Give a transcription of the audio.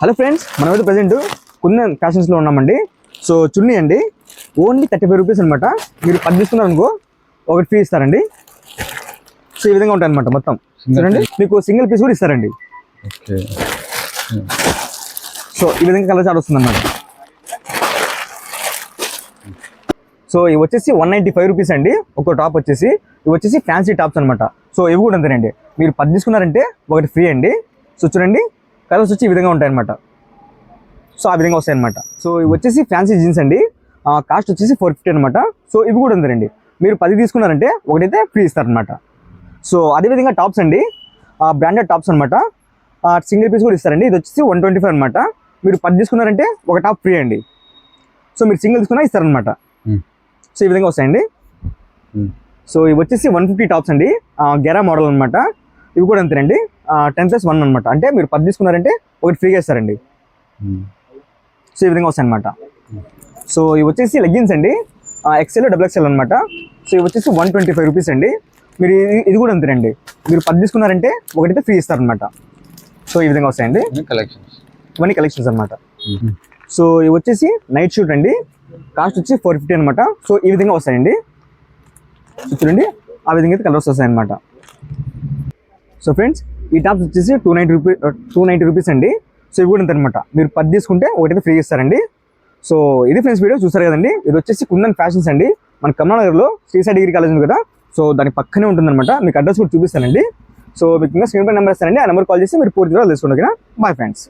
Hello friends మనమైతే present Kundan ఫ్యాషన్స్లో ఉన్నామండి. సో చున్నీ అండి. ఓన్లీ థర్టీ ఫైవ్ రూపీస్ అనమాట మీరు పది తీసుకున్నారు అనుకో ఒకటి ఫ్రీ ఇస్తారండి. సో ఈ విధంగా ఉంటాయి అనమాట మొత్తం చూడండి. మీకు సింగిల్ పీస్ కూడా ఇస్తారండి. సో ఈ విధంగా కలర్ చార్ట్ వస్తుంది అనమాట సో ఇవి వచ్చేసి వన్ నైంటీ ఫైవ్ రూపీస్ అండి. ఒక టాప్ వచ్చేసి. ఇవి వచ్చేసి ఫ్యాన్సీ టాప్స్ అనమాట సో ఇవి కూడా అంతేనండి. మీరు పది తీసుకున్నారంటే ఒకటి ఫ్రీ అండి. సో చూడండి. కలర్స్ వచ్చి ఈ విధంగా ఉంటాయి అనమాట సో ఆ విధంగా వస్తాయి అనమాట సో ఇవి వచ్చేసి ఫ్యాన్సీ జీన్స్ అండి. కాస్ట్ వచ్చేసి ఫోర్ ఫిఫ్టీ అనమాట సో ఇవి కూడా ఉందండి మీరు పది తీసుకున్నారంటే ఒకటైతే ఫ్రీ ఇస్తారనమాట సో అదేవిధంగా టాప్స్ అండి. బ్రాండెడ్ టాప్స్ అనమాట సింగిల్ పీస్ కూడా ఇస్తారండి. ఇది వచ్చేసి వన్ ట్వంటీ ఫైవ్ అనమాట మీరు పది తీసుకున్నారంటే ఒక టాప్ ఫ్రీ అండి. సో మీరు సింగిల్ తీసుకున్నా ఇస్తారనమాట. సో ఈ విధంగా వస్తాయండి. సో ఇవి వచ్చేసి వన్ ఫిఫ్టీ టాప్స్ అండి. గెరా మోడల్ అనమాట ఇవి కూడా అంతేనండి టెన్ ప్లస్ వన్ అనమాట అంటే మీరు పది తీసుకున్నారంటే ఒకటి ఫ్రీగా ఇస్తారండి. సో ఈ విధంగా వస్తాయి అనమాట సో ఇవి వచ్చేసి లెగ్గిన్స్ అండి. ఎక్సెల్ డబుల్ ఎక్సెల్ అనమాట సో ఇవి వచ్చేసి వన్ ట్వంటీ ఫైవ్ రూపీస్ అండి. మీరు ఇది- ఇది కూడా అంతేనండి. మీరు పది తీసుకున్నారంటే ఒకటైతే ఫ్రీ ఇస్తారనమాట సో ఈ విధంగా వస్తాయండి. కలెక్షన్స్ ఇవన్నీ కలెక్షన్స్ అనమాట సో ఇవి వచ్చేసి నైట్ షూట్ అండి. కాస్ట్ వచ్చి ఫోర్ ఫిఫ్టీ అనమాట సో ఈ విధంగా వస్తాయండి. చూడండి. ఆ విధంగా అయితే కలర్స్ వస్తాయి అనమాట సో ఫ్రెండ్స్ ఈ టాప్స్ వచ్చేసి two ninety rupee two ninety rupees అండి. సో ఇవి కూడా అంతే అనమాట మీరు పది తీసుకుంటే ఒకటైతే ఫ్రీ ఇస్తారండి. సో ఇది ఫ్రెండ్స్ వీడియో చూసారు కదండి. ఇది వచ్చేసి కుందన్ ఫ్యాషన్స్ అండి. మన కమలానగర్లో శ్రీసాయి డిగ్రీ కాలేజ్ ఉంది కదా. సో దాని పక్కనే ఉంటుందన్నమాట. మీకు అడ్రస్ కూడా చూపిస్తానండి. సో మీకు ఇంకా స్క్రీన్ పై నెంబర్ ఇస్తానండి. ఆ నెంబర్ కాల్ చేసి మీరు పూర్తిగా తెలుసుకోండి ఓకేనా బాయ్ ఫ్రెండ్స్